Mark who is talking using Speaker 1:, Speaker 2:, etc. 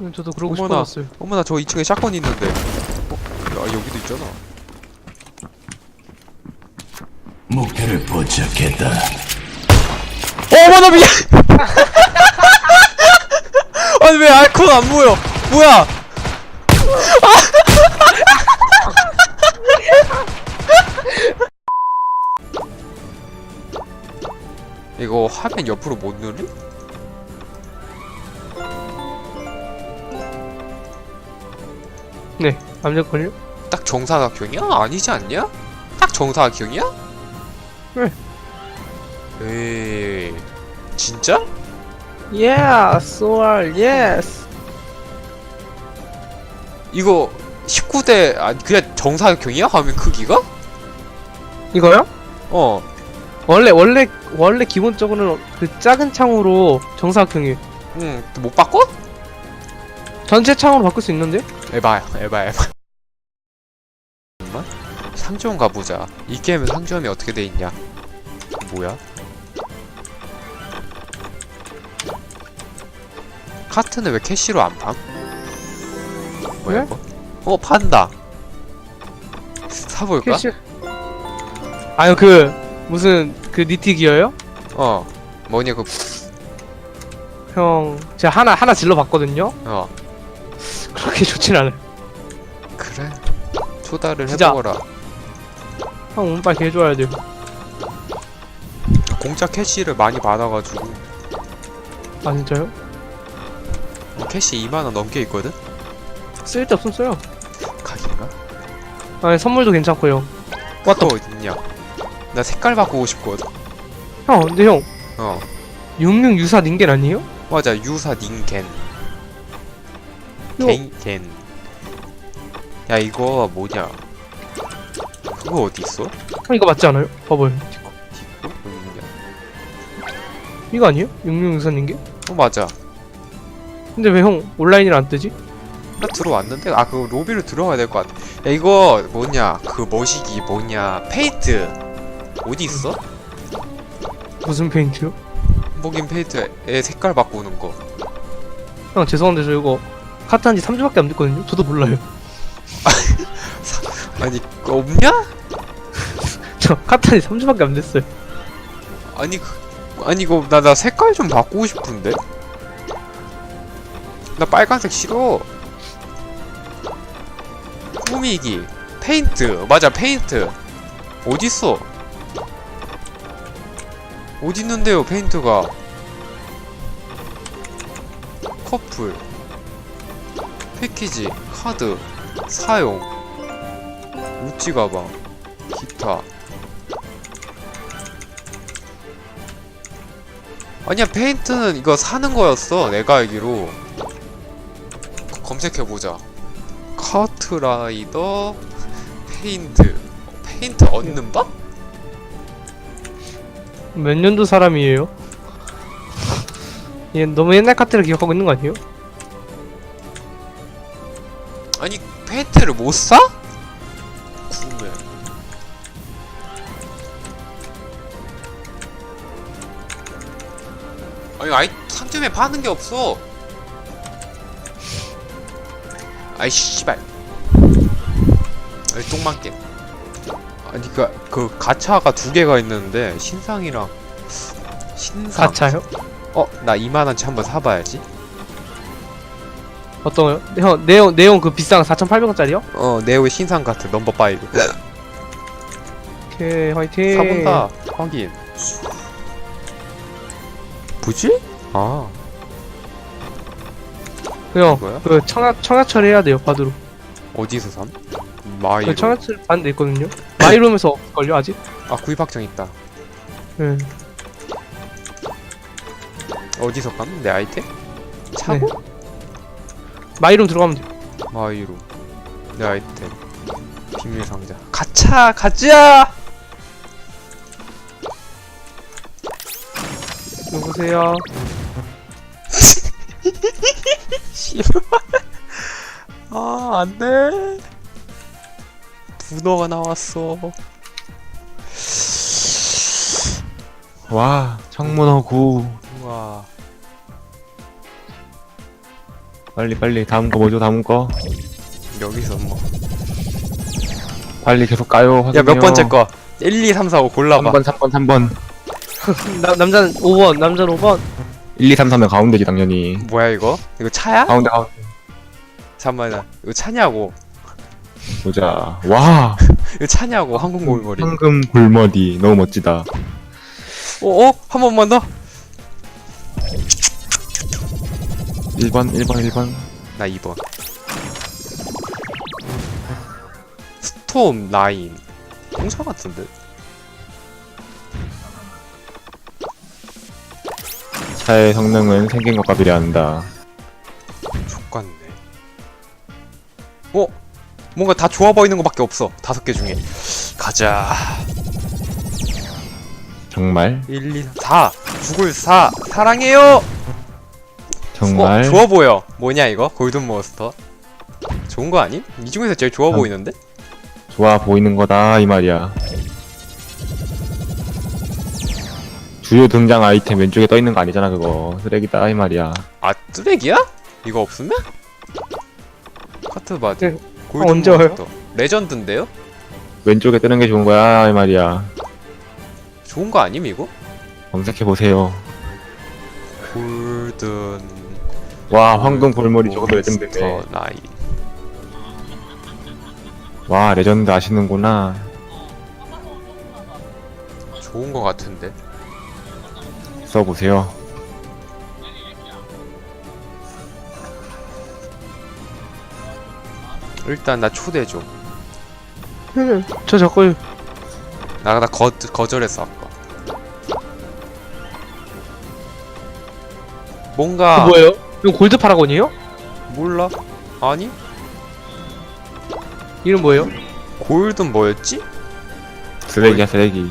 Speaker 1: 음, 저도 그러고
Speaker 2: 어머나.
Speaker 1: 싶어졌어요.
Speaker 2: 어머나 저 2층에 샷건 있는데 어? 야 여기도 있잖아
Speaker 3: 목표를 포착했다.
Speaker 2: 어머나 미안 아니 왜 아이콘 안 보여 뭐야 이거 화면 옆으로 못 누르?
Speaker 1: 네, 안 될걸요?
Speaker 2: 딱 정사각형이야? 아니지 않냐? 딱 정사각형이야?
Speaker 1: 네.
Speaker 2: 에이 진짜?
Speaker 1: Yes, or yes.
Speaker 2: 이거 19대 아니 그냥 정사각형이야? 화면 크기가?
Speaker 1: 이거요?
Speaker 2: 어
Speaker 1: 원래 원래 원래 기본적으로는 그 작은 창으로 정사각형이
Speaker 2: 응, 못 바꿔?
Speaker 1: 전체 창으로 바꿀 수 있는데?
Speaker 2: 에바야, 에바, 에바. 잠깐만. 상점 가보자. 이 게임은 상점이 어떻게 돼 있냐? 뭐야? 카트는 왜 캐시로 안 팜? 뭐야
Speaker 1: 왜?
Speaker 2: 이거? 어 판다. 사볼까?
Speaker 1: 캐시. 아유 그 무슨 그 니티 기어요?
Speaker 2: 어 뭐냐
Speaker 1: 그형 제가 하나 하나 질러 봤거든요.
Speaker 2: 어.
Speaker 1: 그렇게 좋진 않아요.
Speaker 2: 그래. 초다를
Speaker 1: 진짜.
Speaker 2: 해보거라.
Speaker 1: 형 운빨 개 좋아야 돼요.
Speaker 2: 공짜 캐시를 많이 받아가지고
Speaker 1: 아 진짜요?
Speaker 2: 어, 캐시 2만 원 넘게 있거든.
Speaker 1: 쓸데 없으면 써요.
Speaker 2: 각인가?
Speaker 1: 아니 선물도 괜찮고요.
Speaker 2: 그거 어딨냐? 나 색깔 바꾸고 싶거든.
Speaker 1: 형 근데 형
Speaker 2: 어,
Speaker 1: 66 유사 닌겐 아니에요?
Speaker 2: 맞아. 유사 닌겐.
Speaker 1: 이거-
Speaker 2: 겐, 겐. 야, 이거 뭐냐? 그거 어디 있어?
Speaker 1: 형 이거 맞지 않아요? 봐봐요.
Speaker 2: 어, 여기 있냐?
Speaker 1: 이거 아니에요? 66 유사 닌겐?
Speaker 2: 어, 맞아.
Speaker 1: 근데 왜 형 온라인이라 안 뜨지?
Speaker 2: 나 들어왔는데? 아, 그 로비로 들어가야 될 것 같아. 야, 이거 뭐냐? 그 머시기 뭐냐? 페인트. 어디 있어?
Speaker 1: 무슨 페인트요?
Speaker 2: 목인 페인트에 색깔 바꾸는 거.
Speaker 1: 형 죄송한데 저 이거 카트 한 지 3주밖에 안 됐거든요? 저도 몰라요.
Speaker 2: 아니, 없냐?
Speaker 1: 저 카트 한 지 3주밖에 안 됐어요.
Speaker 2: 아니 그 아니 이거 나 나 색깔 좀 바꾸고 싶은데 나 빨간색 싫어 꾸미기 페인트 맞아 페인트 어딨어 어딨는데요 페인트가 커플 패키지 카드 사용 우찌 가방 기타 아니야 페인트는 이거 사는 거였어 내가 알기로 거- 검색해보자 카트라이더 페인트 어, 페인트 얻는 법?
Speaker 1: 몇 년도 사람이에요? 얘 너무 옛날 카트를 기억하고 있는 거 아니에요?
Speaker 2: 페인트를 못 사? 구매 아니 아이 상점에 파는 게 없어 아이 씨발 아이 똥망게 아니 그, 그 가차가 두 개가 있는데 신상이랑 신상
Speaker 1: 가차요?
Speaker 2: 어? 나 2만원치 한번 사봐야지
Speaker 1: 어떤 거요? 형 내용 내용 그 비싼 4,800원짜리요?
Speaker 2: 어 네오의 신상 같아 넘버 5
Speaker 1: 오케이 화이팅.
Speaker 2: 사본다 확인 뭐지? 아
Speaker 1: 형,
Speaker 2: 이거야?
Speaker 1: 그 청약 청약 처리해야 돼요 바드로.
Speaker 2: 어디서 삼? 마이로
Speaker 1: 그 처리 받는 데 있거든요. 마이룸에서 걸려 아직?
Speaker 2: 아 구입 확정 있다
Speaker 1: 네.
Speaker 2: 어디서 감? 내 아이템? 차고?
Speaker 1: 마이룸 들어가면 돼.
Speaker 2: 마이로 내 아이템. 비밀 상자. 가차 가자!
Speaker 1: 여보세요.
Speaker 2: 씨발. 아 안돼. 분어가 나왔어.
Speaker 4: 와, 창문어 구.
Speaker 2: 우와
Speaker 4: 빨리 빨리 다음 거 뭐죠 다음 거
Speaker 2: 여기서 뭐.
Speaker 4: 빨리 계속 까요
Speaker 2: 야, 몇 번째 거? 1, 2, 3, 4, 5 골라봐.
Speaker 4: 3번 3번 3번
Speaker 1: 나, 남자는 5번 남자는 5번
Speaker 4: 1 2 3 4면 가운데지 당연히
Speaker 2: 뭐야, 이거? 이거 차야?
Speaker 4: 가운데 가운데
Speaker 2: 잠깐만, 이거 차냐고.
Speaker 4: 보자 와
Speaker 2: 이거 차냐고, 한국 골머리. 어,
Speaker 4: 황금 골머리 너무 멋지다
Speaker 2: 어? 한 번만 더?
Speaker 4: 1번 1번 1번
Speaker 2: 나 2번. 스톰 라인. 공사 같은데?
Speaker 4: 차의 성능은 생긴 것과 비례한다
Speaker 2: 족같네. 어? 뭔가 다 좋아 보이는 것밖에 없어. 다섯 개 중에. 가자.
Speaker 4: 정말
Speaker 2: 1, 2, 3, 4. 죽을 4. 사랑해요!
Speaker 4: 정말
Speaker 2: 어, 좋아 보여. 뭐냐, 이거? 골든 몬스터. 좋은 거 아님? 이 중에서 제일 좋아
Speaker 4: 음.
Speaker 2: 보이는데?
Speaker 4: 좋아 보이는 거다 이 말이야 주요 등장 아이템 왼쪽에 떠 있는 거 아니잖아 그거 쓰레기다 이 말이야
Speaker 2: 아, 쓰레기야? 이거 없으면? 카트 바디.
Speaker 1: 네.
Speaker 2: 골든
Speaker 1: 언제 와요?
Speaker 2: 몬스터. 레전드인데요?
Speaker 4: 왼쪽에 뜨는 게 좋은 거야 이 말이야
Speaker 2: 좋은 거 아님, 이거?
Speaker 4: 검색해 보세요
Speaker 2: 골든
Speaker 4: 와 황금 골머리 저것도 레전드네
Speaker 2: 라인.
Speaker 4: 와 레전드 아시는구나
Speaker 2: 좋은 거 같은데?
Speaker 4: 써보세요
Speaker 2: 일단 나 초대 줘.
Speaker 1: 저 저걸
Speaker 2: 나, 나 거, 거절했어, 아까. 뭔가,
Speaker 1: 그 뭐예요? 이거 골드 파라곤이에요?
Speaker 2: 몰라? 아니?
Speaker 1: 이름 뭐예요?
Speaker 2: 골든 뭐였지?
Speaker 4: 쓰레기야 쓰레기